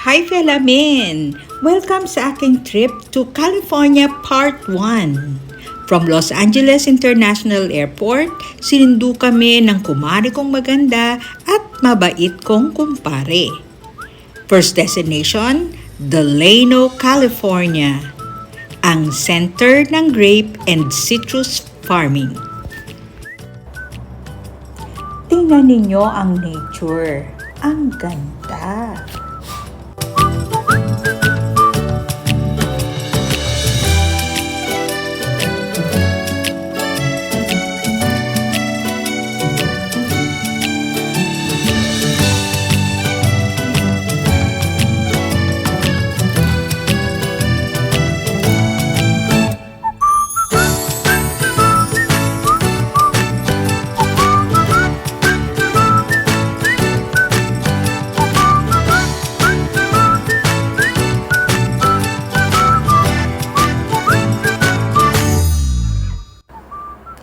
Hi Felamin! Welcome sa aking trip to California Part 1. From Los Angeles International Airport, sinundo kami ng kumari kong maganda at mabait kong kumpare. First destination, Delano, California. Ang center ng grape and citrus farming. Tingnan ninyo ang nature. Ang ganda.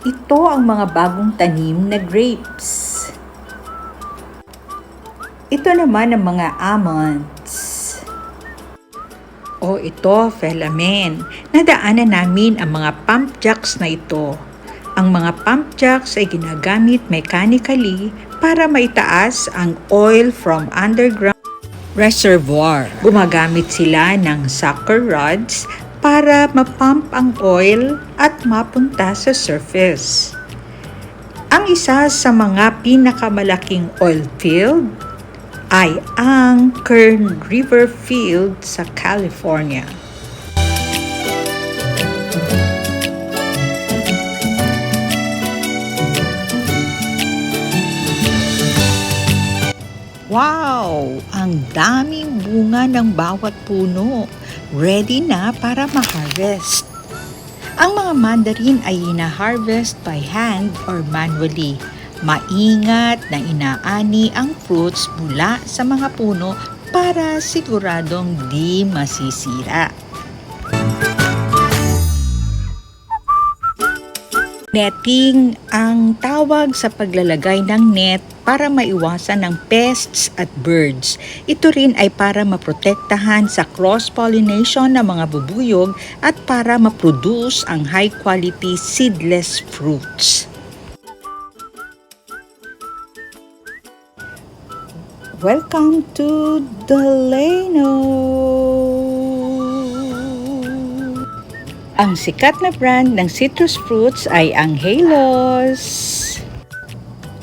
Ito ang mga bagong tanim na grapes. Ito naman ang mga almonds. O ito, Felamen, nadaanan namin ang mga pump jacks na ito. Ang mga pump jacks ay ginagamit mechanically para maitaas ang oil from underground reservoir. Gumagamit sila ng sucker rods para mapump ang oil at mapunta sa surface. Ang isa sa mga pinakamalaking oil field ay ang Kern River Field sa California. Wow! Ang daming bunga ng bawat puno. Ready na para ma-harvest. Ang mga mandarin ay ina-harvest by hand or manually. Maingat na inaani ang fruits mula sa mga puno para siguradong di masisira. Netting ang tawag sa paglalagay ng net para maiwasan ng pests at birds. Ito rin ay para maprotektahan sa cross-pollination ng mga bubuyog at para maproduce ang high-quality seedless fruits. Welcome to Delano! Ang sikat na brand ng citrus fruits ay ang Halos.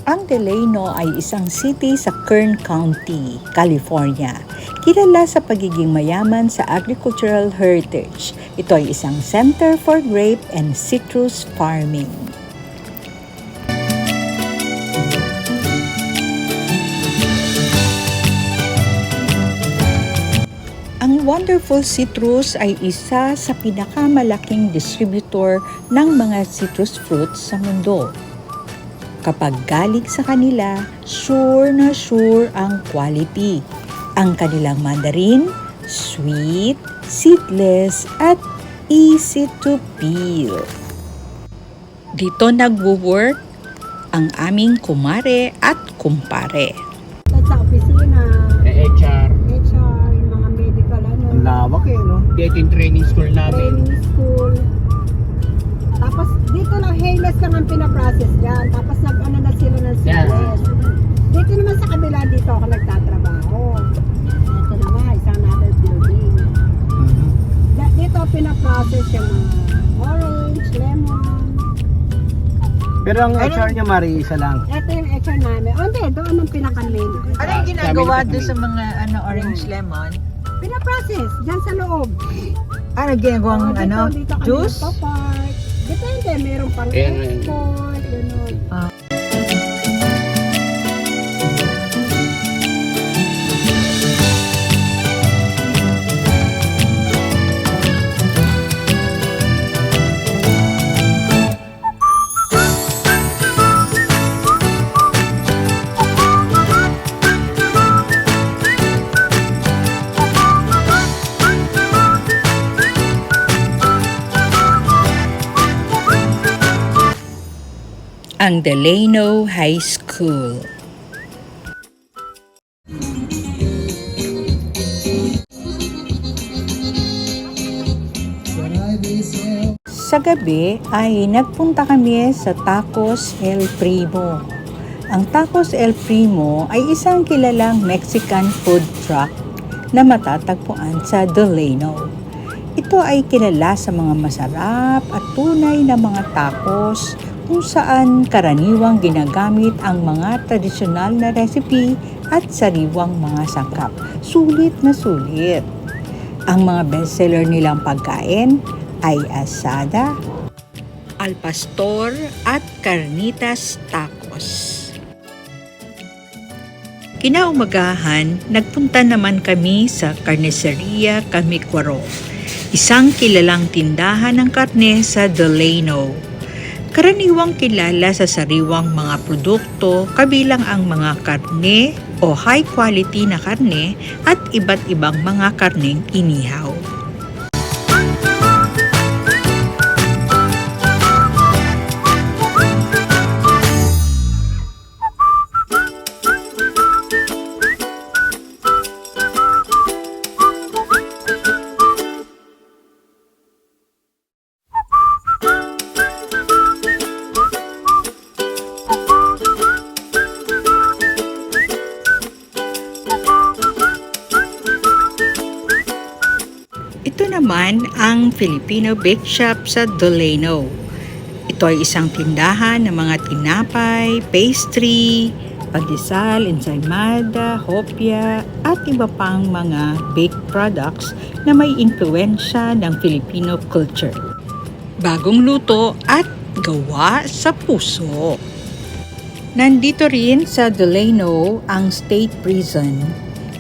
Ang Delano ay isang city sa Kern County, California. Kilala sa pagiging mayaman sa agricultural heritage. Ito ay isang center for grape and citrus farming. Ang Wonderful Citrus ay isa sa pinakamalaking distributor ng mga citrus fruits sa mundo. Kapag galing sa kanila, sure na sure ang quality. Ang kanilang mandarin, sweet, seedless, at easy to peel. Dito nagwo-work ang aming kumare at kumpare. Sa opisina, Eh, HR. HR, yung mga medical ano, Ang lawak eh, no? Dito yung training school namin. training school. Tapos dito lang, Hayless lang ang pinaprocess dyan. Tapos nag-ano pinaprocess yung mga orange, lemon. Pero ang HR niya, Mari, isa lang. Ito yung HR namin. O hindi, doon ang pinaka-main. Ano yung ginagawa doon sa mga ano orange lemon? Pinaprocess, dyan sa loob. Ano ginagawang Oh, dito, ano? dito kami Juice? Depende, meron pang Ayan, ayan. export, ang Delano High School. Sa gabi ay nagpunta kami sa Tacos El Primo. Ang Tacos El Primo ay isang kilalang Mexican food truck na matatagpuan sa Delano. Ito ay kilala sa mga masarap at tunay na mga tacos kung saan karaniwang ginagamit ang mga tradisyonal na recipe at sariwang mga sangkap. Sulit na sulit. Ang mga bestseller nilang pagkain ay asada, al pastor at carnitas tacos. Kinaumagahan, nagpunta naman kami sa Carniceria Camicuaro, isang kilalang tindahan ng karne sa Delano. Karaniwang kilala sa sariwang mga produkto kabilang ang mga karne o high quality na karne at iba't ibang mga karneng inihaw. Filipino Bake Shop sa Delano. Ito ay isang tindahan ng mga tinapay, pastry, pandesal, ensaymada, hopya, at iba pang mga baked products na may impluensya ng Filipino culture. Bagong luto at gawa sa puso. Nandito rin sa Delano ang State Prison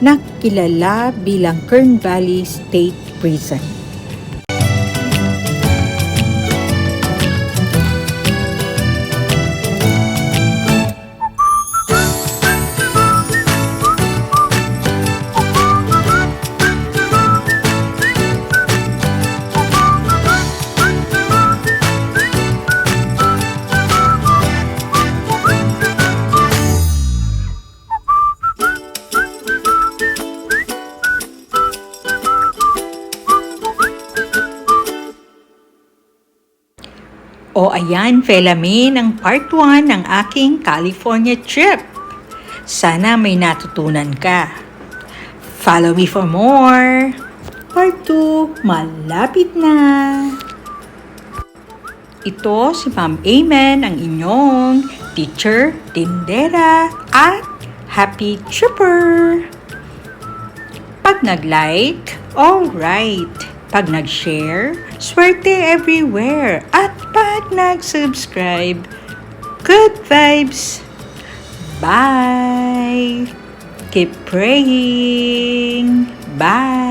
na kilala bilang Kern Valley State Prison. Ayan, Felamin, ang part 1 ng aking California trip. Sana may natutunan ka. Follow me for more. Part 2, malapit na. Ito si Ma'am Amen, ang inyong teacher, tindera, at happy tripper. Pag nag-like, alright. Pag nag-share, swerte everywhere. At pag nag-subscribe, good vibes. Bye. Keep praying. Bye.